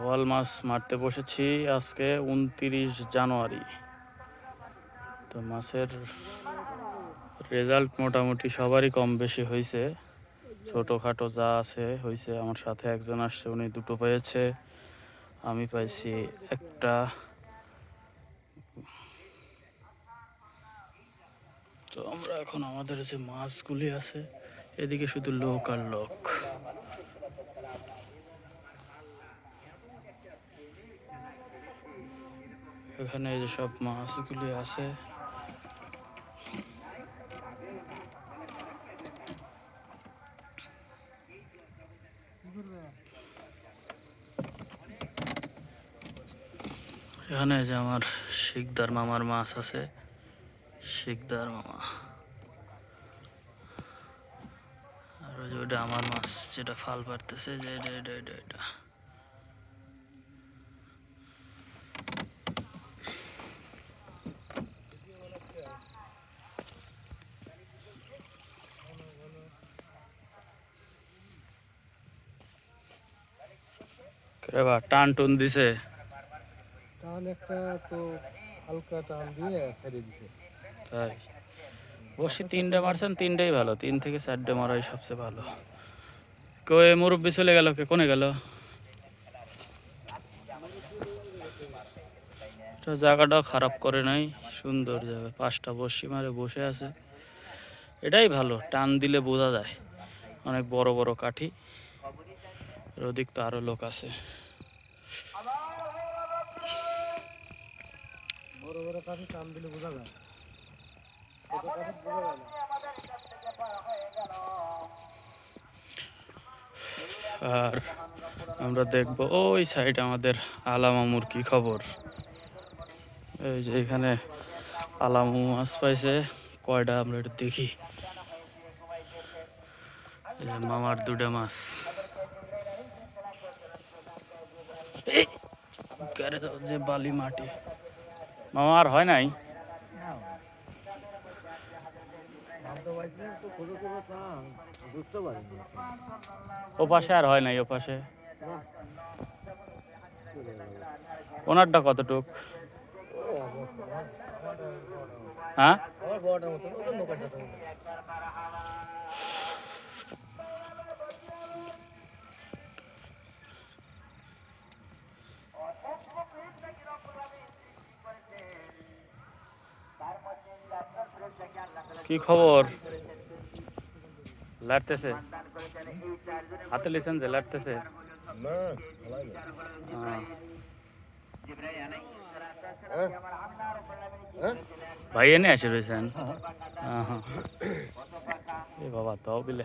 বোয়াল মাছ মারতে বসেছি আজকে উনতিরিশ জানুয়ারি। তো মাছের রেজাল্ট মোটামুটি সবারই কম বেশি হয়েছে। ছোটোখাটো যা আছে হয়েছে, আমার সাথে একজন আসছে, উনি দুটো পেয়েছে। আমি পাইছি একটা। তো আমরা এখন আমাদের যে মাছগুলি আছে, এদিকে শুধু লোক আর লোক। এখানে যে সব মাছগুলি আছে। এখানে যে আমার শিকদার মামার মাছ আছে। শিকদার মামা। আর ওইটা আমার মাছ যেটা ফাল পারতেছে যে এটা এটা এটা এটা। রে বা টান টুন দিছে। টান একটা তো হালকা টান দিয়ে ছেড়ে দিছে। তাই। বসি তিনটে মারছেন তিনটেই ভালো। তিন থেকে চারটে মারাই সবচেয়ে ভালো। কই মুরব্বী চলে গেল কে? কোনে গেল? জায়গাটাও খারাপ করে নাই সুন্দর জায়গা। পাঁচটা বসি মারে বসে আছে। এটাই ভালো টান দিলে বোঝা যায়। অনেক বড় বড় কাঠি। আর ওদিক তো আরও লোক আছে। বড় বড় দিলে বোঝা যায়। আর আমরা দেখব ওই সাইড আমাদের আলামামুর কি খবর? এই যে এখানে আলামু মাছ পাইছে কয়টা আমরা একটু দেখি। মামার দুটা মাছ। যে বালি মাটি। মামা আর হয় নাই? ও পাশে আর হয় নাই ও পাশে ওনারটা কতটুক? হ্যাঁ? কি খবর? লাড়তেছে। হাতে লিছেন যে লাড়তেছে। ভাই এনে আসে রয়েছেন বাবা তাও বিলে